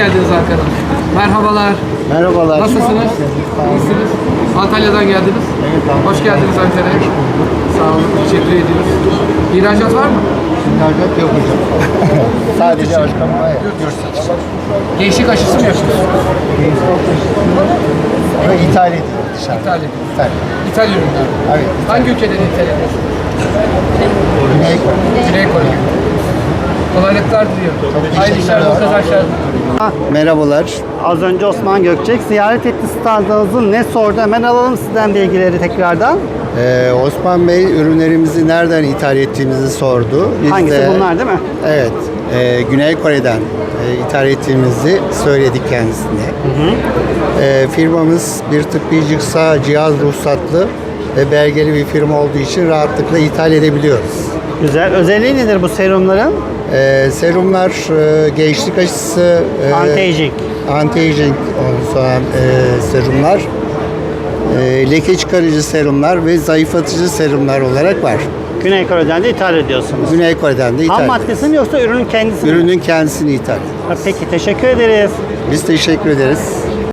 geldiniz Ankara'ya. Merhabalar. Merhabalar. Nasılsınız? İyisiniz. Antalya'dan geldiniz. Evet abi. Hoş geldiniz Ankara'ya. Sağ olun. Teşekkür ediyoruz. İhracat var mı? İhracat yok hocam. Sadece Yurt satışı. Gençlik aşısı mı yapıyorsunuz? Ama ithal ediyor dışarı. İthal ediyoruz. İthal. İthal ürünler. Evet. Hangi ülkeden ithal ediyorsunuz? Güney Kore. Güney Kore. Kolaylıklar diliyorum. Hayırlı işler, bol kazançlar. Merhabalar. Az önce Osman Gökçek ziyaret etti standınızı. Ne sordu? Hemen alalım sizden bilgileri tekrardan. Ee, Osman Bey ürünlerimizi nereden ithal ettiğimizi sordu. Biz Hangisi de- bunlar değil mi? Evet. e, Güney Kore'den e, ithal ettiğimizi söyledik kendisine. E, firmamız bir tıbbi cihaz, cihaz ruhsatlı ve belgeli bir firma olduğu için rahatlıkla ithal edebiliyoruz. Güzel. Özelliği nedir bu serumların? E, serumlar e, gençlik aşısı, e, Anti-aging. sonra e, serumlar, e, leke çıkarıcı serumlar ve zayıflatıcı serumlar olarak var. Güney Kore'den de ithal ediyorsunuz. Güney Kore'den de ithal Ham ediyoruz. maddesi mi yoksa ürünün kendisi mi? Ürünün kendisini ithal. Ha, Peki teşekkür ederiz. Biz teşekkür ederiz.